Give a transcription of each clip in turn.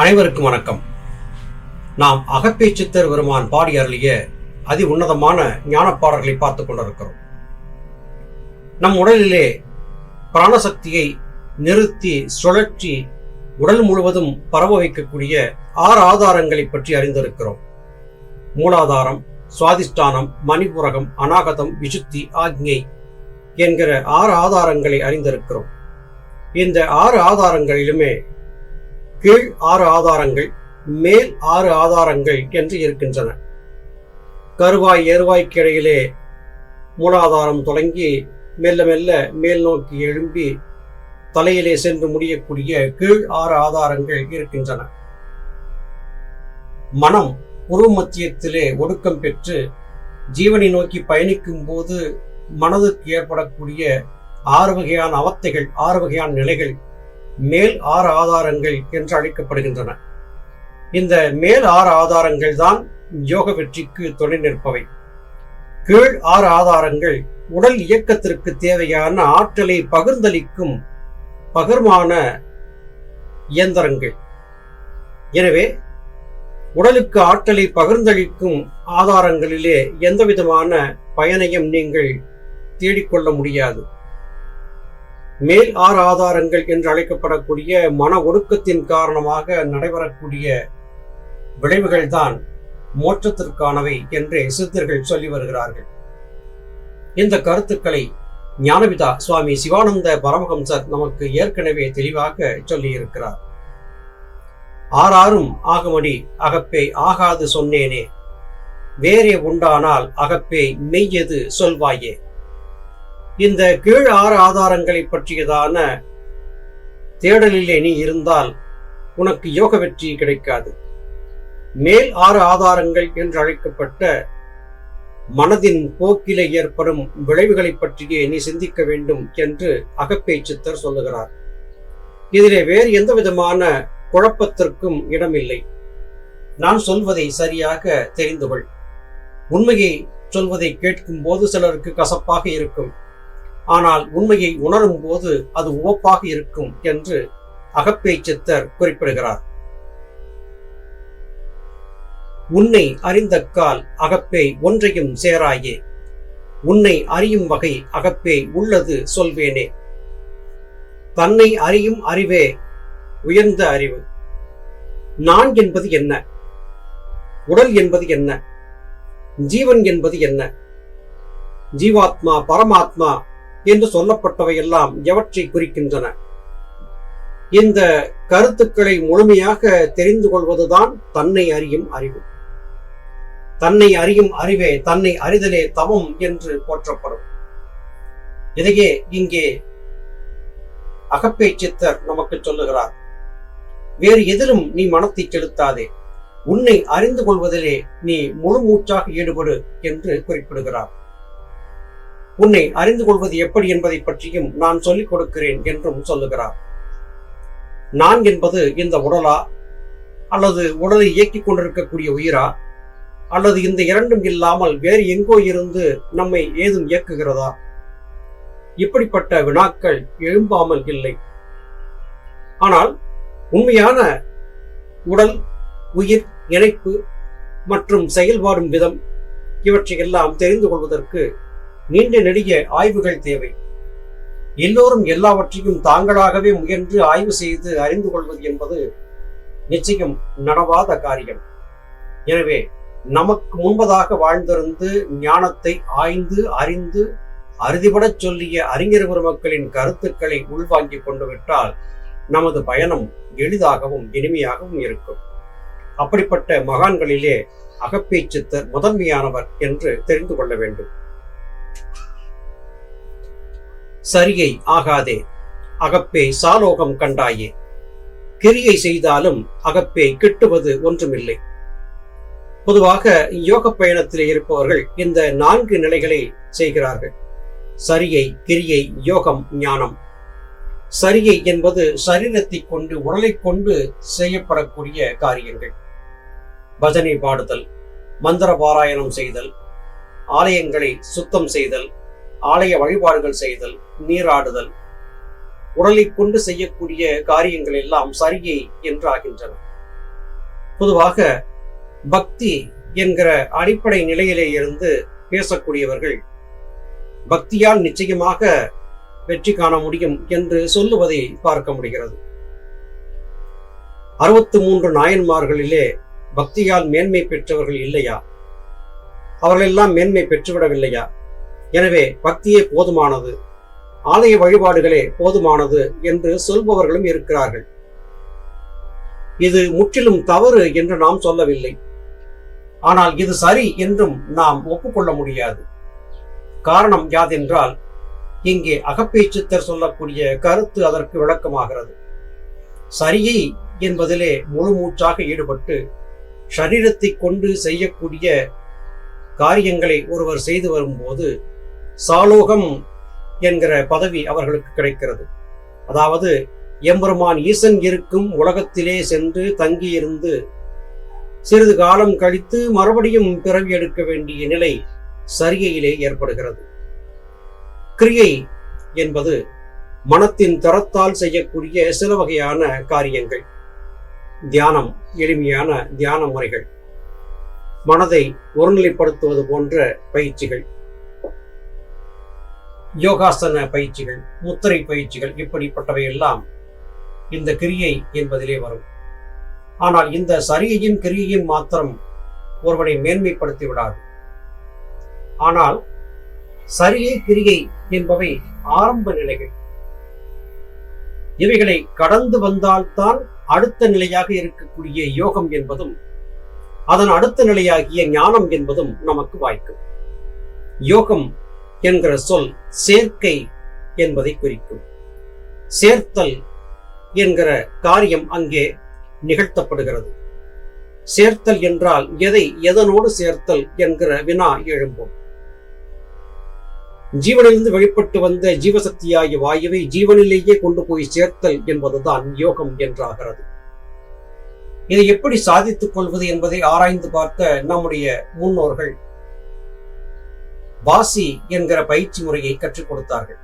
அனைவருக்கும் வணக்கம். நாம் அகப்பேச்சித்தர் பெருமான் பாடி அருளிய அதி உன்னதமான ஞானப்பாடல்களை பார்த்து கொண்டிருக்கிறோம். நம் உடலிலே பிராணசக்தியை நிறுத்தி சுழற்றி உடல் முழுவதும் பரவ வைக்கக்கூடிய ஆறு ஆதாரங்களை பற்றி அறிந்திருக்கிறோம். மூலாதாரம் சுவாதிஷ்டானம் மணிபுரகம் அநாகதம் விசுத்தி ஆக்ஞை என்கிற ஆறு ஆதாரங்களை அறிந்திருக்கிறோம். இந்த ஆறு ஆதாரங்களிலுமே கீழ் ஆறு ஆதாரங்கள் மேல் ஆறு ஆதாரங்கள் என்று இருக்கின்றன. கருவாய் ஏறுவாய்க்கு இடையிலே மூலாதாரம் தொடங்கி மெல்ல மெல்ல மேல் நோக்கி எழும்பி தலையிலே சென்று முடியக்கூடிய கீழ் ஆறு ஆதாரங்கள் இருக்கின்றன. மனம் உருவ மத்தியத்திலே ஒடுக்கம் பெற்று ஜீவனை நோக்கி பயணிக்கும் போது மனதுக்கு ஏற்படக்கூடிய ஆறு வகையான அவத்தைகள் ஆறு வகையான நிலைகள் மேல் ஆறு ஆதாரங்கள் என்று அழைக்கப்படுகின்றன. இந்த மேல் ஆறு ஆதாரங்கள் தான் யோக வெற்றிக்கு துணை நிற்பவை. கீழ் ஆறு ஆதாரங்கள் உடல் இயக்கத்திற்கு தேவையான ஆற்றலை பகிர்ந்தளிக்கும் பகிர்மான இயந்திரங்கள். எனவே உடலுக்கு ஆற்றலை பகிர்ந்தளிக்கும் ஆதாரங்களிலே எந்தவிதமான பயனையும் நீங்கள் தேடிக்கொள்ள முடியாது. மேல் ஆறு ஆதாரங்கள் என்று அழைக்கப்படக்கூடிய மன ஒடுக்கத்தின் காரணமாக நடைபெறக்கூடிய விளைவுகள் தான் மோட்சத்திற்கானவை என்று சித்தர்கள் சொல்லி வருகிறார்கள். இந்த கருத்துக்களை ஞானபிதா சுவாமி சிவானந்த பரமஹம்சர் நமக்கு ஏற்கனவே தெளிவாக சொல்லியிருக்கிறார். ஆறாரும் ஆகமடி அகப்பே ஆகாது சொன்னேனே. வேறே உண்டானால் அகப்பே மெய்யது சொல்வாயே. இந்த கீழ் ஆறு ஆதாரங்களை பற்றியதான தேடலிலே நீ இருந்தால் உனக்கு யோக வெற்றி கிடைக்காது. மேல் ஆறு ஆதாரங்கள் என்று அழைக்கப்பட்ட மனதின் போக்கிலே ஏற்படும் விளைவுகளை பற்றியே நீ சிந்திக்க வேண்டும் என்று அகப்பேச்சித்தர் சொல்லுகிறார். இதிலே வேறு எந்த விதமான குழப்பத்திற்கும் இடமில்லை. நான் சொல்வதை சரியாக தெரிந்துகொள் உண்மையை சொல்வதை கேட்கும் போது சிலருக்கு கசப்பாக இருக்கும். ஆனால் உண்மையை உணரும் போது அது உவப்பாக இருக்கும் என்று அகப்பே சித்தர் குறிப்பிடுகிறார். உன்னை அறிந்த கால் அகப்பே ஒன்றையும் சேராயே. உன்னை அறியும் வகை அகப்பே உள்ளது சொல்வேனே. தன்னை அறியும் அறிவே உயர்ந்த அறிவு. நான் என்பது என்ன? உடல் என்பது என்ன? ஜீவன் என்பது என்ன? ஜீவாத்மா பரமாத்மா என்று சொல்லப்பட்டவை எல்லாம் எவற்றை குறிக்கின்றன? இந்த கருத்துக்களை முழுமையாக தெரிந்து கொள்வதுதான் தன்னை அறியும் அறிவு. தன்னை அறியும் அறிவே தன்னை அறிதலே தவம் என்று போற்றப்படும். இதையே இங்கே அகப்பே சித்தர் நமக்கு சொல்லுகிறார். வேறு எதிலும் நீ மனத்தை செலுத்தாதே. உன்னை அறிந்து கொள்வதிலே நீ முழு மூச்சாக ஈடுபடு என்று குறிப்பிடுகிறார். உன்னை அறிந்து கொள்வது எப்படி என்பதை பற்றியும் நான் சொல்லிக் கொடுக்கிறேன் என்றும் சொல்லுகிறார். நான் என்பது இந்த உடலா? அல்லது உடலை இயக்கிக் கொண்டிருக்கக்கூடிய உயிரா? அல்லது இந்த இரண்டும் இல்லாமல் வேறு எங்கோ இருந்து நம்மை ஏதும் இயக்குகிறதா? இப்படிப்பட்ட வினாக்கள் எழும்பாமல் இல்லை. ஆனால் உண்மையான உடல் உயிர் இணைப்பு மற்றும் செயல்பாடும் விதம் இவற்றையெல்லாம் தெரிந்து கொள்வதற்கு நீண்ட நெடிய ஆய்வுகள் தேவை. எல்லோரும் எல்லாவற்றையும் தாங்களாகவே முயன்று ஆய்வு செய்து அறிந்து கொள்வது என்பது நிச்சயம் நடவாத காரியம். எனவே நமக்கு முன்பதாக வாழ்ந்திருந்து ஞானத்தை ஆய்ந்து அறிந்து அறுதிபடச் சொல்லிய அறிஞர் பெருமக்களின் கருத்துக்களை உள்வாங்கிக் கொண்டு விட்டால் நமது பயணம் எளிதாகவும் இனிமையாகவும் இருக்கும். அப்படிப்பட்ட மகான்களிலே அகப்பேச்சித்தர் முதன்மையானவர் என்று தெரிந்து கொள்ள வேண்டும். சரியை ஆகாதே. அகப்பே சாலோகம் கண்டாயே. கிரியை செய்தாலும் அகப்பே கிட்டுவது ஒன்றுமில்லை. பொதுவாக யோக பயணத்தில் இருப்பவர்கள் இந்த நான்கு நிலைகளை செய்கிறார்கள். சரியை கிரியை யோகம் ஞானம். சரியை என்பது சரீரத்தை கொண்டு உடலை கொண்டு செய்யப்படக்கூடிய காரியங்கள். பஜனை பாடுதல் மந்திர பாராயணம் செய்தல் ஆலயங்களை சுத்தம் செய்தல் ஆலய வழிபாடுகள் செய்தல் நீராடுதல் உடலை கொண்டு செய்யக்கூடிய காரியங்கள் எல்லாம் சரியை என்றாகின்றன. பொதுவாக பக்தி என்கிற அடிப்படை நிலையிலே இருந்து பேசக்கூடியவர்கள் பக்தியால் நிச்சயமாக வெற்றி காண முடியும் என்று சொல்லுவதை பார்க்க முடிகிறது. அறுபத்து மூன்று நாயன்மார்களிலே பக்தியால் மேன்மை பெற்றவர்கள் இல்லையா? அவர்களெல்லாம் மேன்மை பெற்றுவிடவில்லையா? எனவே பக்தியே போதுமானது. ஆலய வழிபாடுகளே போதுமானது என்று சொல்பவர்களும் இருக்கிறார்கள். இது முற்றிலும் தவறு என்று நாம் சொல்லவில்லை. ஆனால் இது சரி என்றும் நாம் ஒப்புக்கொள்ள முடியாது. காரணம் யாதென்றால் இங்கே அகப்பேச்சித்தர் சொல்லக்கூடிய கருத்து அதற்கு விளக்கமாகிறது. சரியை என்பதிலே முழு மூச்சாக ஈடுபட்டு சரீரத்தை கொண்டு செய்யக்கூடிய காரியங்களை ஒருவர் செய்து வரும்போது சாலோகம் என்கிற பதவி அவர்களுக்கு கிடைக்கிறது. அதாவது எம்பெருமான் ஈசன் இருக்கும் உலகத்திலே சென்று தங்கியிருந்து சிறிது காலம் கழித்து மறுபடியும் பிறவி எடுக்க வேண்டிய நிலை சரியையிலே ஏற்படுகிறது. கிரியை என்பது மனத்தின் தரத்தால் செய்யக்கூடிய சில வகையான காரியங்கள். தியானம் எளிமையான தியான முறைகள். மனதை ஒருநிலைப்படுத்துவது போன்ற பயிற்சிகள். யோகாசன பயிற்சிகள் முத்திரை பயிற்சிகள் இப்படிப்பட்டவை எல்லாம் இந்த கிரியை என்பதிலே வரும். ஆனால் இந்த சரியையும் கிரியையும் மாத்திரம் ஒருவனை மேன்மைப்படுத்தி விடாது. ஆனால் சரியை கிரியை என்பவை ஆரம்ப நிலைகள். இவைகளை கடந்து வந்தால்தான் அடுத்த நிலையாக இருக்கக்கூடிய யோகம் என்பதும் அதன் அடுத்த நிலையாகிய ஞானம் என்பதும் நமக்கு வாய்க்கும். யோகம் என்கிற சொல் சேர்க்கை என்பதை குறிக்கும். சேர்த்தல் என்கிற காரியம் அங்கே நிகழ்த்தப்படுகிறது. சேர்த்தல் என்றால் எதை எதனோடு சேர்த்தல் என்கிற வினா எழும்பும். ஜீவனிலிருந்து வெளிப்பட்டு வந்த ஜீவசக்தியாகிய வாயுவை ஜீவனிலேயே கொண்டு போய் சேர்த்தல் என்பதுதான் யோகம் என்றாகிறது. இதை எப்படி சாதித்துக் கொள்வது என்பதை ஆராய்ந்து பார்த்த நம்முடைய முன்னோர்கள் வாசி என்கிற பயிற்சி முறையை கற்றுக் கொடுத்தார்கள்.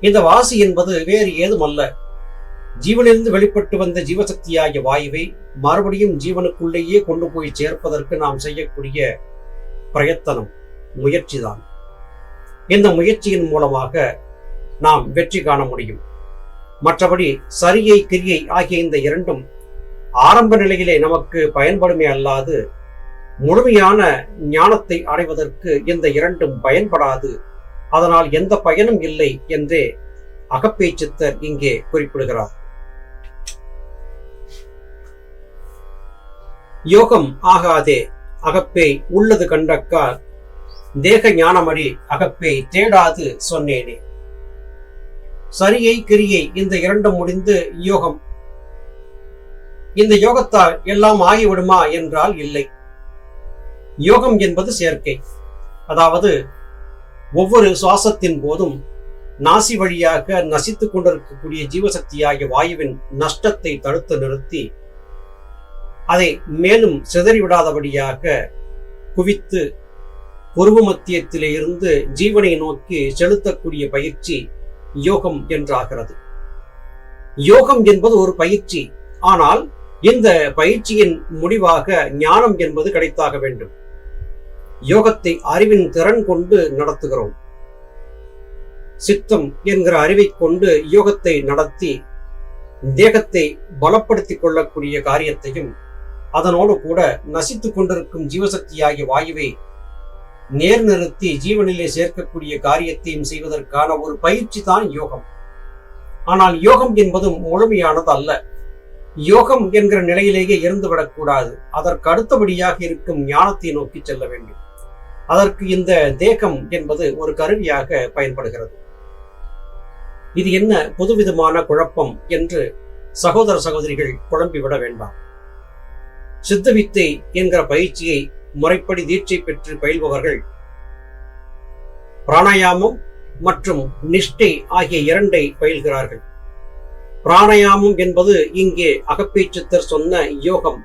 இந்த வாசி என்பது வேறு ஏதுமல்ல. ஜீவனிலிருந்து வெளிப்பட்டு வந்த ஜீவசக்தியாகிய வாயுவை மறுபடியும் ஜீவனுக்குள்ளேயே கொண்டு போய் சேர்ப்பதற்கு நாம் செய்யக்கூடிய பிரயத்தனம் முயற்சிதான். இந்த முயற்சியின் மூலமாக நாம் வெற்றி காண முடியும். மற்றபடி சரியை கிரியை ஆகிய இந்த இரண்டும் ஆரம்ப நிலையிலே நமக்கு பயன்படுமே அல்லாது முழுமையான ஞானத்தை அடைவதற்கு இந்த இரண்டும் பயன்படாது. அதனால் எந்த பயனும் இல்லை என்றே அகப்பேச்சித்தர் இங்கே குறிப்பிடுகிறார். யோகம் ஆகாதே அகப்பேய் உள்ளது கண்டக்கா தேக ஞானமடி அகப்பேய் தேடாது சொன்னேனே. சரியை கிரியை இந்த இரண்டும் முடிந்து யோகம் இந்த யோகத்தால் எல்லாம் ஆகிவிடுமா என்றால் இல்லை. யோகம் என்பது சேர்க்கை. அதாவது ஒவ்வொரு சுவாசத்தின் போதும் நாசி வழியாக நசித்துக் கொண்டிருக்கக்கூடிய ஜீவசக்தியாகிய வாயுவின் நஷ்டத்தை தடுத்து நிறுத்தி அதை மேலும் சிதறிவிடாதபடியாக குவித்து உருவ மத்தியத்திலே இருந்து ஜீவனை நோக்கி செலுத்தக்கூடிய பயிற்சி யோகம் என்றாகிறது. யோகம் என்பது ஒரு பயிற்சி. ஆனால் இந்த பயிற்சியின் முடிவாக ஞானம் என்பது கிடைத்தாக வேண்டும். யோகத்தை அறிவின் திறன் கொண்டு நடத்துகிறோம். சித்தம் என்கிற அறிவை கொண்டு யோகத்தை நடத்தி தேகத்தை பலப்படுத்திக் கொள்ளக்கூடிய காரியத்தையும் அதனோடு கூட நசித்துக் கொண்டிருக்கும் ஜீவசக்தியாகிய வாயுவை நேர் நிறுத்தி ஜீவனிலே சேர்க்கக்கூடிய காரியத்தையும் செய்வதற்கான ஒரு பயிற்சி தான் யோகம். ஆனால் யோகம் என்பதும் முழுமையானது அல்ல. யோகம் என்கிற நிலையிலேயே இருந்துவிடக்கூடாது. அதற்கு அடுத்தபடியாக இருக்கும் ஞானத்தை நோக்கி செல்ல வேண்டும். அதற்கு இந்த தேகம் என்பது ஒரு கருவியாக பயன்படுகிறது. இது என்ன புதுவிதமான குழப்பம் என்று சகோதர சகோதரிகள் குழம்பிவிட வேண்டாம். சித்தவித்தை என்கிற பயிற்சியை முறைப்படி தீட்சை பெற்று பயில்பவர்கள் பிராணாயாமம் மற்றும் நிஷ்டை ஆகிய இரண்டை பயில்கிறார்கள். பிராணாயாமம் என்பது இங்கே அகப்பீச்சித்தர் சொன்ன யோகம்.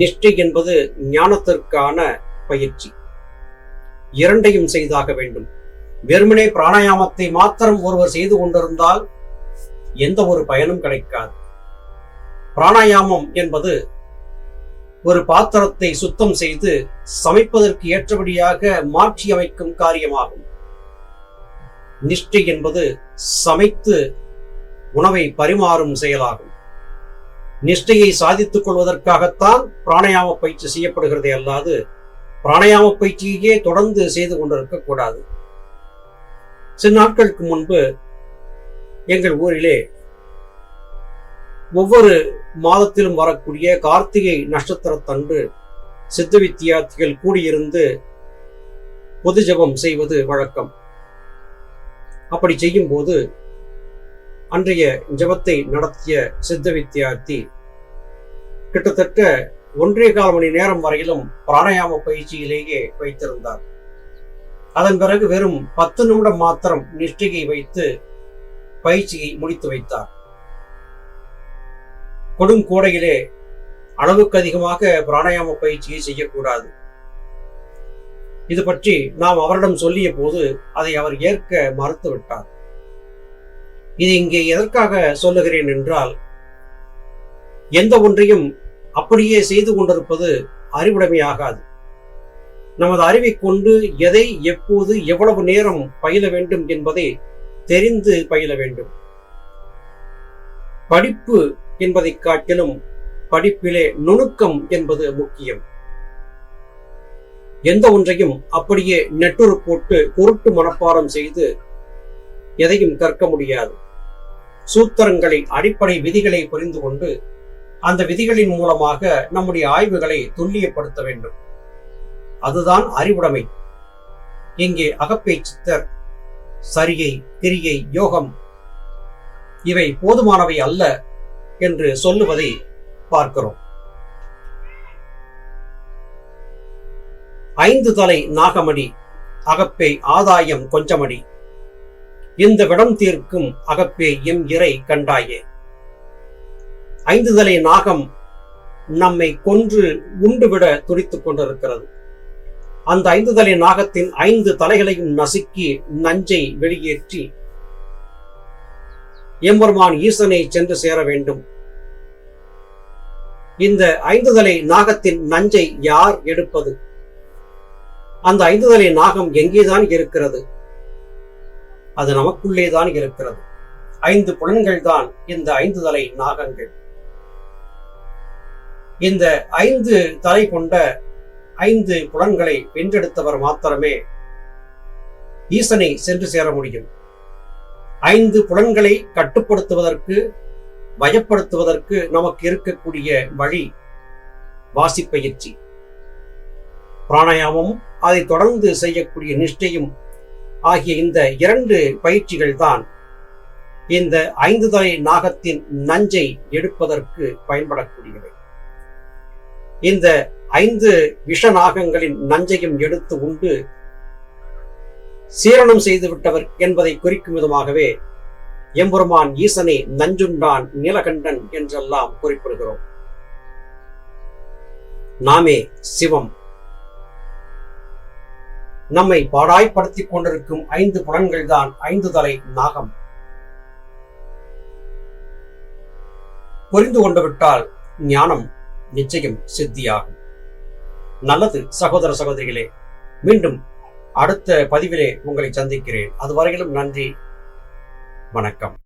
நிஷ்டை என்பது ஞானத்திற்கான பயிற்சி. இரண்டையும் செய்தாக வேண்டும். வெறுமனே பிராணாயாமத்தை மாத்திரம் ஒருவர் செய்து கொண்டிருந்தால் எந்த ஒரு பயனும் கிடைக்காது. பிராணாயாமம் என்பது ஒரு பாத்திரத்தை சுத்தம் செய்து சமைப்பதற்கு ஏற்றபடியாக மாற்றி அமைக்கும் காரியமாகும். நிஷ்டை என்பது சமைத்து உணவை பரிமாறும் செயலாகும். நிஷ்டையை சாதித்துக் கொள்வதற்காகத்தான் பிராணயாம பயிற்சி செய்யப்படுகிறதே அல்லாது பிராணயாம பயிற்சியே தொடர்ந்து செய்து கொண்டிருக்க கூடாது. சில நாட்களுக்கு முன்பு எங்கள் ஊரிலே ஒவ்வொரு மாதத்திலும் வரக்கூடிய கார்த்திகை நட்சத்திரத்தன்று சித்த வித்தியார்த்திகள் கூடியிருந்து பொது ஜபம் செய்வது வழக்கம். அப்படி செய்யும் போது அன்றைய ஜபத்தை நடத்திய சித்த வித்தியார்த்தி கிட்டத்தட்ட ஒன்றே கால் மணி நேரம் வரையிலும் பிராணாயாம பயிற்சியிலேயே வைத்திருந்தார். அதன் பிறகு வெறும் பத்து நிமிடம் மாத்திரம் நிஷ்டிகை வைத்து பயிற்சியை முடித்து வைத்தார். கொடுங்கோடையிலே அளவுக்கு அதிகமாக பிராணாயாம பயிற்சியை செய்யக்கூடாது. இது பற்றி நாம் அவரிடம் சொல்லிய போது அதை அவர் ஏற்க மறுத்து விட்டார். இது இங்கே எதற்காக சொல்லுகிறேன் என்றால் எந்த ஒன்றையும் அப்படியே செய்து கொண்டிருப்பது அறிவுடைமையாகாது நமது அறிவை கொண்டு எதை எப்போது எவ்வளவு நேரம் பயில வேண்டும் என்பதை தெரிந்து பயில வேண்டும். படிப்பு என்பதை காட்டிலும் படிப்பிலே நுணுக்கம் என்பது முக்கியம். எந்த ஒன்றையும் அப்படியே நெட்டுரு போட்டு குருட்டு மனப்பாடம் செய்து எதையும் கற்க முடியாது. சூத்திரங்களின் அடிப்படை விதிகளை புரிந்து கொண்டு அந்த விதிகளின் மூலமாக நம்முடைய ஆய்வுகளை துல்லியப்படுத்த வேண்டும். அதுதான் அறிவுடைமை. இங்கே அகப்பை சித்தர் சரியை கிரியை யோகம் இவை போதுமானவை அல்ல என்று சொல்லுவதை பார்க்கிறோம். ஐந்து தலை நாகமடி அகப்பை ஆதாயம் கொஞ்சமடி இந்த விடம் தீர்க்கும் அகப்பே எம் இறை கண்டாயே. ஐந்து தலை நாகம் நம்மை கொன்று உண்டுவிட துடித்துக் கொண்டிருக்கிறது. அந்த ஐந்து தலை நாகத்தின் ஐந்து தலைகளையும் நசுக்கி நஞ்சை வெளியேற்றி எம்பெருமான் ஈசனை சென்று சேர வேண்டும். இந்த ஐந்து தலை நாகத்தின் நஞ்சை யார் எடுப்பது? அந்த ஐந்து தலை நாகம் எங்கேதான் இருக்கிறது? அது நமக்குள்ளேதான் இருக்கிறது. ஐந்து புலன்கள் தான் இந்த ஐந்து தலை நாகங்கள். இந்த ஐந்து தலை கொண்ட ஐந்து புலன்களை வென்றெடுத்தவர் மாத்திரமே ஈசனை சென்று சேர முடியும். ஐந்து புலன்களை கட்டுப்படுத்துவதற்கு பயப்படுத்துவதற்கு நமக்கு இருக்கக்கூடிய வழி வாசிப்பயிற்சி. பிராணாயாமம் அதை தொடர்ந்து செய்யக்கூடிய நிஷ்டையும் ஆகிய இந்த இரண்டு பயிற்சிகள் தான் இந்த ஐந்து தலை நாகத்தின் நஞ்சை எடுப்பதற்கு பயன்படக்கூடியவை. இந்த ஐந்து விஷ நாகங்களின் நஞ்சையும் எடுத்து உண்டு சீரணம் செய்து விட்டவர் என்பதை குறிக்கும் விதமாகவே எம்பெருமான் ஈசனை நஞ்சுண்டான் நீலகண்டன் என்றெல்லாம் குறிப்பிடுகிறோம். நாமே சிவம். நம்மை பாடாய்ப்படுத்திக் கொண்டிருக்கும் ஐந்து புலன்கள் தான் ஐந்து தலை நாகம். புரிந்து கொண்டு விட்டால் ஞானம் நிச்சயம் சித்தியாகும். நல்லது சகோதர சகோதரிகளே மீண்டும் அடுத்த பதிவிலே உங்களை சந்திக்கிறேன். அதுவரையிலும் நன்றி வணக்கம்.